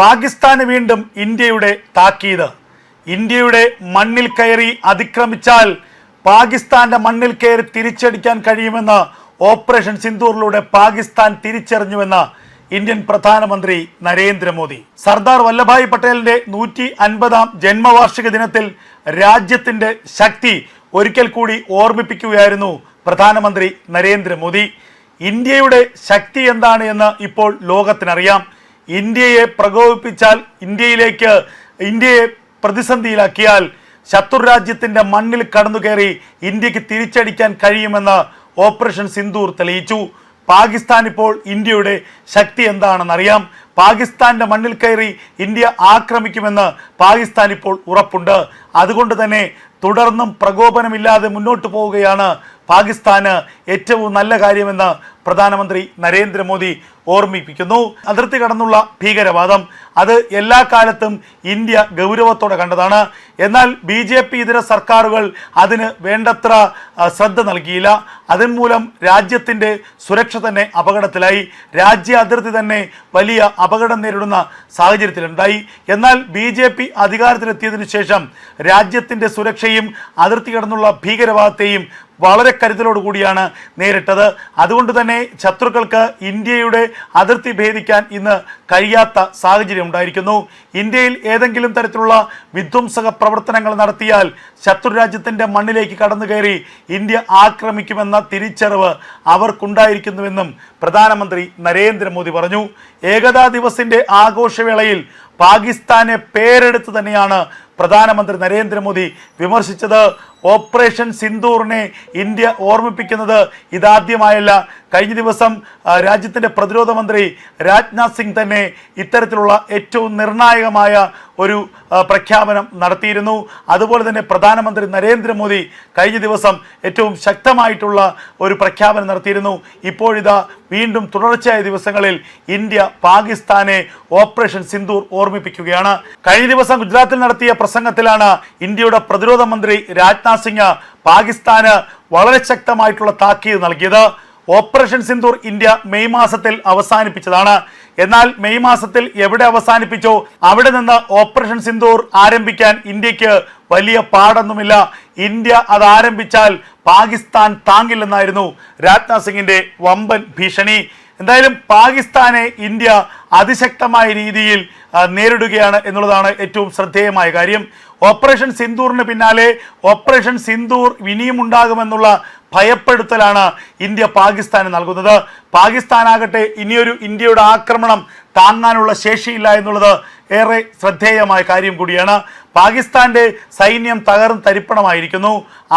പാകിസ്ഥാന് വീണ്ടും ഇന്ത്യയുടെ താക്കീത്. ഇന്ത്യയുടെ മണ്ണിൽ കയറി അതിക്രമിച്ചാൽ പാകിസ്ഥാന്റെ മണ്ണിൽ കയറി തിരിച്ചടിക്കാൻ കഴിയുമെന്ന് ഓപ്പറേഷൻ സിന്ദൂറിലൂടെ പാകിസ്ഥാൻ തിരിച്ചറിഞ്ഞുവെന്ന് ഇന്ത്യൻ പ്രധാനമന്ത്രി നരേന്ദ്രമോദി. സർദാർ വല്ലഭായ് പട്ടേലിന്റെ നൂറ്റി അൻപതാം ജന്മവാർഷിക ദിനത്തിൽ രാജ്യത്തിന്റെ ശക്തി ഒരിക്കൽ കൂടി ഓർമ്മിപ്പിക്കുകയായിരുന്നു പ്രധാനമന്ത്രി നരേന്ദ്രമോദി. ഇന്ത്യയുടെ ശക്തി എന്താണ് എന്ന് ഇപ്പോൾ ലോകത്തിനറിയാം. ഇന്ത്യയെ പ്രകോപിപ്പിച്ചാൽ ഇന്ത്യയിലേക്ക് ഇന്ത്യയെ പ്രതിസന്ധിയിലാക്കിയാൽ ശത്രുരാജ്യത്തിന്റെ മണ്ണിൽ കടന്നു കയറി ഇന്ത്യയ്ക്ക് തിരിച്ചടിക്കാൻ കഴിയുമെന്ന് ഓപ്പറേഷൻ സിന്ദൂർ തെളിയിച്ചു. പാകിസ്ഥാൻ ഇപ്പോൾ ഇന്ത്യയുടെ ശക്തി എന്താണെന്നറിയാം. പാകിസ്ഥാന്റെ മണ്ണിൽ കയറി ഇന്ത്യ ആക്രമിക്കുമെന്ന് പാകിസ്ഥാൻ ഇപ്പോൾ ഉറപ്പുണ്ട്. അതുകൊണ്ട് തന്നെ തുടർന്നും പ്രകോപനമില്ലാതെ മുന്നോട്ട് പോവുകയാണ് പാകിസ്ഥാന് ഏറ്റവും നല്ല കാര്യമെന്ന് പ്രധാനമന്ത്രി നരേന്ദ്രമോദി ഓർമ്മിപ്പിക്കുന്നു. അതിർത്തി കടന്നുള്ള ഭീകരവാദം അത് എല്ലാ കാലത്തും ഇന്ത്യ ഗൗരവത്തോടെ കണ്ടതാണ്. എന്നാൽ ബി ജെ പി ഇതര സർക്കാരുകൾ അതിന് വേണ്ടത്ര ശ്രദ്ധ നൽകിയില്ല. അതിന് മൂലം രാജ്യത്തിന്റെ സുരക്ഷ തന്നെ അപകടത്തിലായി. രാജ്യ അതിർത്തി തന്നെ വലിയ അപകടം നേരിടുന്ന സാഹചര്യത്തിലുണ്ടായി. എന്നാൽ ബി ജെ പി അധികാരത്തിലെത്തിയതിനു ശേഷം രാജ്യത്തിന്റെ സുരക്ഷയും അതിർത്തി കടന്നുള്ള ഭീകരവാദത്തെയും വളരെ കരുതലോടുകൂടിയാണ് നേരിട്ടത്. അതുകൊണ്ട് തന്നെ ശത്രുക്കൾക്ക് ഇന്ത്യയുടെ അതിർത്തി ഭേദിക്കാൻ ഇന്ന് കഴിയാത്ത സാഹചര്യം ഉണ്ടായിരിക്കുന്നു. ഇന്ത്യയിൽ ഏതെങ്കിലും തരത്തിലുള്ള വിധ്വംസക പ്രവർത്തനങ്ങൾ നടത്തിയാൽ ശത്രു രാജ്യത്തിന്റെ മണ്ണിലേക്ക് കടന്നു കയറി ഇന്ത്യ ആക്രമിക്കുമെന്ന തിരിച്ചറിവ് അവർക്കുണ്ടായിരിക്കുന്നുവെന്നും പ്രധാനമന്ത്രി നരേന്ദ്രമോദി പറഞ്ഞു. ഏകതാ ദിവസിന്റെ ആഘോഷവേളയിൽ പാകിസ്ഥാനെ പേരെടുത്ത് തന്നെയാണ് പ്രധാനമന്ത്രി നരേന്ദ്രമോദി വിമർശിച്ചത്. ഓപ്പറേഷൻ സിന്ദൂറിനെ ഇന്ത്യ ഓർമ്മിപ്പിക്കുന്നത് ഇതാദ്യമായല്ല. കഴിഞ്ഞ ദിവസം രാജ്യത്തിന്റെ പ്രതിരോധ മന്ത്രി രാജ്നാഥ് സിംഗ് തന്നെ ഇത്തരത്തിലുള്ള ഏറ്റവും നിർണായകമായ ഒരു പ്രഖ്യാപനം നടത്തിയിരുന്നു. അതുപോലെ തന്നെ പ്രധാനമന്ത്രി നരേന്ദ്രമോദി കഴിഞ്ഞ ദിവസം ഏറ്റവും ശക്തമായിട്ടുള്ള ഒരു പ്രഖ്യാപനം നടത്തിയിരുന്നു. ഇപ്പോഴിതാ വീണ്ടും തുടർച്ചയായ ദിവസങ്ങളിൽ ഇന്ത്യ പാകിസ്ഥാനെ ഓപ്പറേഷൻ സിന്ദൂർ ഓർമ്മിപ്പിക്കുകയാണ്. കഴിഞ്ഞ ദിവസം ഗുജറാത്തിൽ നടത്തിയ പ്രസംഗത്തിലാണ് ഇന്ത്യയുടെ പ്രതിരോധ മന്ത്രി രാജ്നാഥ് സിംഗ് പാകിസ്ഥാന് വളരെ ശക്തമായിട്ടുള്ള താക്കീത് നൽകിയത്. ഓപ്പറേഷൻ സിന്ദൂർ ഇന്ത്യ മെയ് മാസത്തിൽ അവസാനിപ്പിച്ചതാണ്. എന്നാൽ മെയ് മാസത്തിൽ എവിടെ അവസാനിപ്പിച്ചോ അവിടെ നിന്ന് ഓപ്പറേഷൻ സിന്ദൂർ ആരംഭിക്കാൻ ഇന്ത്യയ്ക്ക് വലിയ പാടൊന്നുമില്ല. ഇന്ത്യ അത് ആരംഭിച്ചാൽ പാകിസ്ഥാൻ താങ്ങില്ലെന്നായിരുന്നു രാജ്നാഥ് സിംഗിന്റെ വമ്പൻ ഭീഷണി. എന്തായാലും പാകിസ്ഥാനെ ഇന്ത്യ അതിശക്തമായ രീതിയിൽ നേരിടുകയാണ് എന്നുള്ളതാണ് ഏറ്റവും ശ്രദ്ധേയമായ കാര്യം. ഓപ്പറേഷൻ സിന്ദൂറിന് പിന്നാലെ ഓപ്പറേഷൻ സിന്ദൂർ ഇനിയും ഉണ്ടാകുമെന്നുള്ള ഭയപ്പെടുത്തലാണ് ഇന്ത്യ പാകിസ്ഥാന് നൽകുന്നത്. പാകിസ്ഥാനാകട്ടെ ഇനിയൊരു ഇന്ത്യയുടെ ആക്രമണം താങ്ങാനുള്ള ശേഷിയില്ല എന്നുള്ളത് ഏറെ ശ്രദ്ധേയമായ കാര്യം കൂടിയാണ്. പാകിസ്ഥാന്റെ സൈന്യം തകർന്ന് തരിപ്പണമായിരിക്കുന്നു.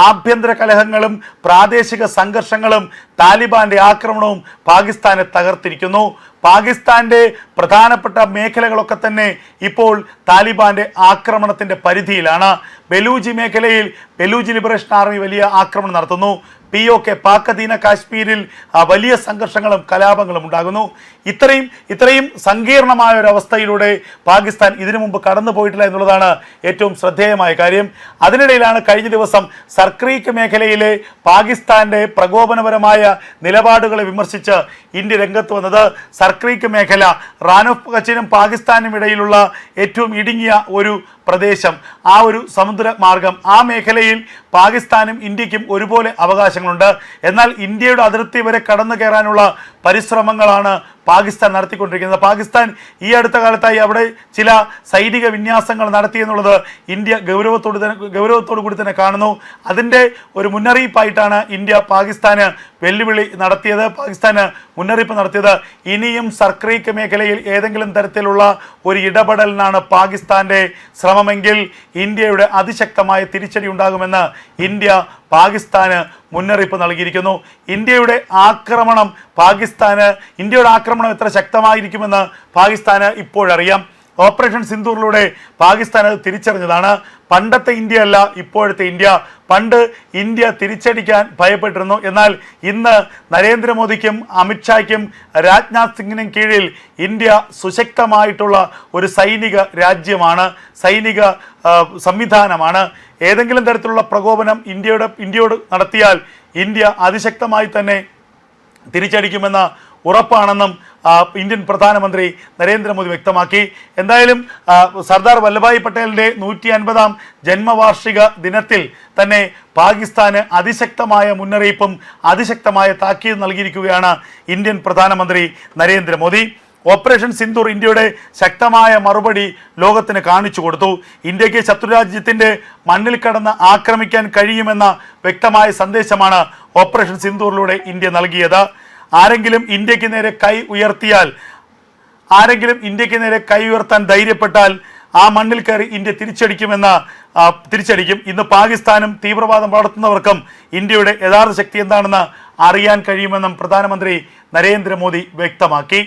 ആഭ്യന്തര കലഹങ്ങളും പ്രാദേശിക സംഘർഷങ്ങളും താലിബാന്റെ ആക്രമണവും പാകിസ്ഥാനെ തകർത്തിരിക്കുന്നു. പാകിസ്ഥാന്റെ പ്രധാനപ്പെട്ട മേഖലകളൊക്കെ തന്നെ ഇപ്പോൾ താലിബാന്റെ ആക്രമണത്തിന്റെ പരിധിയിലാണ്. ബലൂജി മേഖലയിൽ ബലൂജി ലിബറേഷൻ ആർമി വലിയ ആക്രമണം നടത്തുന്നു. പി ഒ കെ പാക് അധീന കാശ്മീരിൽ വലിയ സംഘർഷങ്ങളും കലാപങ്ങളും ഉണ്ടാകുന്നു. ഇത്രയും ഇത്രയും സങ്കീർണമായ ഒരു അവസ്ഥയിലൂടെ പാകിസ്ഥാൻ ഇതിനു മുമ്പ് കടന്നു പോയിട്ടില്ല എന്നുള്ളതാണ് ഏറ്റവും ശ്രദ്ധേയമായ കാര്യം. അതിനിടയിലാണ് കഴിഞ്ഞ ദിവസം സർക്രീക്ക് മേഖലയിലെ പാകിസ്ഥാന്റെ പ്രകോപനപരമായ നിലപാടുകളെ വിമർശിച്ച് ഇന്ത്യ രംഗത്ത് വന്നത് സർക്രീക്ക് മേഖല റാനോഫ് കച്ചിനും പാകിസ്ഥാനും ഇടയിലുള്ള ഏറ്റവും ഇടുങ്ങിയ ഒരു പ്രദേശം ആ ഒരു സമുദ്ര മാർഗം ആ മേഖലയിൽ പാകിസ്ഥാനും ഇന്ത്യക്കും ഒരുപോലെ അവകാശങ്ങളുണ്ട്. എന്നാൽ ഇന്ത്യയുടെ അതിർത്തി വരെ കടന്നു കയറാനുള്ള പരിശ്രമങ്ങളാണ് പാകിസ്ഥാൻ നടത്തിക്കൊണ്ടിരിക്കുന്നത്. പാകിസ്ഥാൻ ഈ അടുത്ത കാലത്തായി അവിടെ ചില സൈനിക വിന്യാസങ്ങൾ നടത്തി എന്നുള്ളത് ഇന്ത്യ ഗൗരവത്തോട് തന്നെ ഗൗരവത്തോടു കൂടി തന്നെ കാണുന്നു. അതിന്റെ ഒരു മുന്നറിയിപ്പായിട്ടാണ് ഇന്ത്യ പാകിസ്ഥാന് വെല്ലുവിളി നടത്തിയത് പാകിസ്ഥാന് മുന്നറിയിപ്പ് നടത്തിയത്. ഇനിയും സർക്രീക്ക് മേഖലയിൽ ഏതെങ്കിലും തരത്തിലുള്ള ഒരു ഇടപെടലിനാണ് പാകിസ്ഥാന്റെ ശ്രമമെങ്കിൽ ഇന്ത്യയുടെ അതിശക്തമായ തിരിച്ചടി ഉണ്ടാകുമെന്ന് ഇന്ത്യ പാകിസ്ഥാന് മുന്നറിയിപ്പ് നൽകിയിരിക്കുന്നു. ഇന്ത്യയുടെ ആക്രമണം പാകിസ്ഥാന് ഇന്ത്യയുടെ ആക്രമണം എത്ര ശക്തമായിരിക്കുമെന്ന് പാകിസ്ഥാന് ഇപ്പോഴറിയാം. ഓപ്പറേഷൻ സിന്ദൂറിലൂടെ പാകിസ്ഥാൻ അത് തിരിച്ചറിഞ്ഞതാണ്. പണ്ടത്തെ ഇന്ത്യ അല്ല ഇപ്പോഴത്തെ ഇന്ത്യ. പണ്ട് ഇന്ത്യ തിരിച്ചടിക്കാൻ ഭയപ്പെട്ടിരുന്നു. എന്നാൽ ഇന്ന് നരേന്ദ്രമോദിക്കും അമിത്ഷായ്ക്കും രാജ്നാഥ് സിംഗിനും കീഴിൽ ഇന്ത്യ സുശക്തമായിട്ടുള്ള ഒരു സൈനിക രാജ്യമാണ് സൈനിക സംവിധാനമാണ്. ഏതെങ്കിലും തരത്തിലുള്ള പ്രകോപനം ഇന്ത്യയുടെ ഇന്ത്യയോട് നടത്തിയാൽ ഇന്ത്യ അതിശക്തമായി തന്നെ തിരിച്ചടിക്കുമെന്ന ഉറപ്പാണെന്നും ഇന്ത്യൻ പ്രധാനമന്ത്രി നരേന്ദ്രമോദി വ്യക്തമാക്കി. എന്തായാലും സർദാർ വല്ലഭായ് പട്ടേലിന്റെ നൂറ്റി അൻപതാം ജന്മവാർഷിക ദിനത്തിൽ തന്നെ പാകിസ്ഥാന് അതിശക്തമായ മുന്നറിയിപ്പും അതിശക്തമായ താക്കീത് നൽകിയിരിക്കുകയാണ് ഇന്ത്യൻ പ്രധാനമന്ത്രി നരേന്ദ്രമോദി. ഓപ്പറേഷൻ സിന്ദൂർ ഇന്ത്യയുടെ ശക്തമായ മറുപടി ലോകത്തിന് കാണിച്ചു കൊടുത്തു. ഇന്ത്യയ്ക്ക് ശത്രുരാജ്യത്തിന്റെ മണ്ണിൽ കടന്ന് ആക്രമിക്കാൻ കഴിയുമെന്ന വ്യക്തമായ സന്ദേശമാണ് ഓപ്പറേഷൻ സിന്ദൂറിലൂടെ ഇന്ത്യ നൽകിയത്. ആരെങ്കിലും ഇന്ത്യയ്ക്ക് നേരെ കൈ ഉയർത്തിയാൽ ആരെങ്കിലും ഇന്ത്യയ്ക്ക് നേരെ കൈ ഉയർത്താൻ ധൈര്യപ്പെട്ടാൽ ആ മണ്ണിൽ കയറി ഇന്ത്യ തിരിച്ചടിക്കുമെന്ന തിരിച്ചടിക്കും. ഇന്ന് പാകിസ്ഥാനും തീവ്രവാദം വളർത്തുന്നവർക്കും ഇന്ത്യയുടെ യഥാർത്ഥ ശക്തി എന്താണെന്ന് അറിയാൻ കഴിയുമെന്നും പ്രധാനമന്ത്രി നരേന്ദ്രമോദി വ്യക്തമാക്കി.